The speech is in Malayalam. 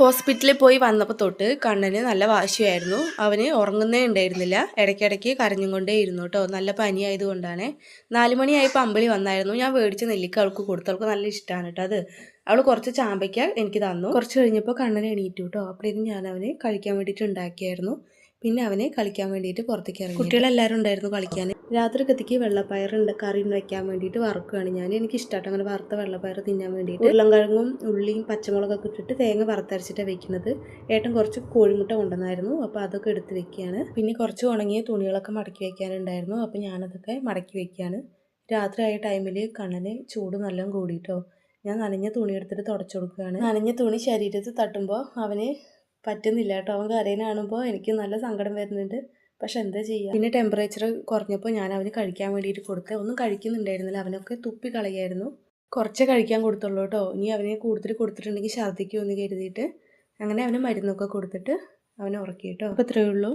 ഹോസ്പിറ്റലിൽ പോയി വന്നപ്പോൾ തൊട്ട് കണ്ണന് നല്ല വാശിയായിരുന്നു. അവന് ഉറങ്ങുന്നേ ഉണ്ടായിരുന്നില്ല. ഇടയ്ക്കിടയ്ക്ക് കരഞ്ഞും കൊണ്ടേ ഇരുന്നു കേട്ടോ നല്ല പനിയായത് കൊണ്ടാണ്. നാല് മണിയായപ്പോൾ അമ്പലി വന്നായിരുന്നു. ഞാൻ മേടിച്ച നെല്ലിക്ക അവൾക്ക് കൊടുത്തു. അവൾക്ക് നല്ല ഇഷ്ടമാണ് കേട്ടോ അത്. അവൾ കുറച്ച് ചാമ്പയ്ക്ക എനിക്ക് തന്നു. കുറച്ച് കഴിഞ്ഞപ്പോൾ കണ്ണൻ എണീറ്റു കേട്ടോ അപ്പോഴേക്കും ഞാൻ അവന് കഴിക്കാൻ വേണ്ടിയിട്ട് ഉണ്ടാക്കിയായിരുന്നു. പിന്നെ അവനെ കളിക്കാൻ വേണ്ടിയിട്ട് പുറത്തേക്ക് ഇറങ്ങി കുട്ടികളെല്ലാവരും ഉണ്ടായിരുന്നു കളിക്കാൻ? രാത്രി കത്തിക്ക് വെള്ളപ്പയർ ഉണ്ട് കറി വെക്കാൻ വേണ്ടിയിട്ട് വറുക്കുകയാണ്. ഞാൻ എനിക്ക് ഇഷ്ടമായിട്ട് അങ്ങനെ വറുത്ത വെള്ളപ്പയർ തിന്നാൻ വേണ്ടിയിട്ട്. ഉരുളൻകിഴങ്ങും ഉള്ളിയും പച്ചമുളകൊക്കെ ഇട്ടിട്ട് തേങ്ങ വറുത്തരച്ചിട്ടാണ് വെക്കുന്നത്. ഏട്ടൻ കുറച്ച് കോഴിമുട്ട കൊണ്ടുവന്നായിരുന്നു. അപ്പോൾ അതൊക്കെ എടുത്ത് വെക്കുകയാണ്. പിന്നെ കുറച്ച് ഉണങ്ങിയ തുണികളൊക്കെ മടക്കി വെക്കാനുണ്ടായിരുന്നു. അപ്പോൾ ഞാനതൊക്കെ മടക്കി വെക്കുകയാണ്. രാത്രി ആയ ടൈമിൽ കണ്ണന് ചൂട് നല്ല കൂടിയിട്ടോ ഞാൻ നനഞ്ഞ തുണി എടുത്തിട്ട് തുടച്ചു കൊടുക്കുകയാണ്. നനഞ്ഞ തുണി ശരീരത്തിൽ തട്ടുമ്പോൾ അവന് പറ്റുന്നില്ല കേട്ടോ. അവൻ കരയിനാണുമ്പോൾ എനിക്ക് നല്ല സങ്കടം വരുന്നുണ്ട്. പക്ഷെ എന്താ ചെയ്യുക പിന്നെ ടെമ്പറേച്ചർ കുറഞ്ഞപ്പോൾ ഞാൻ അവന് കഴിക്കാൻ വേണ്ടിയിട്ട് കൊടുത്തത് ഒന്നും കഴിക്കുന്നുണ്ടായിരുന്നില്ല. അവനൊക്കെ തുപ്പി കളയായിരുന്നു. കുറച്ചേ കഴിക്കാൻ കൊടുത്തുള്ളൂ കേട്ടോ. ഇനി അവനെ കൂടുതൽ കൊടുത്തിട്ടുണ്ടെങ്കിൽ ഛർദ്ദിക്കുമെന്ന് കരുതിയിട്ട് അങ്ങനെ അവന് മരുന്നൊക്കെ കൊടുത്തിട്ട് അവനെ ഉറക്കി കേട്ടോ. അപ്പോൾ ഇത്രയേ ഉള്ളൂ.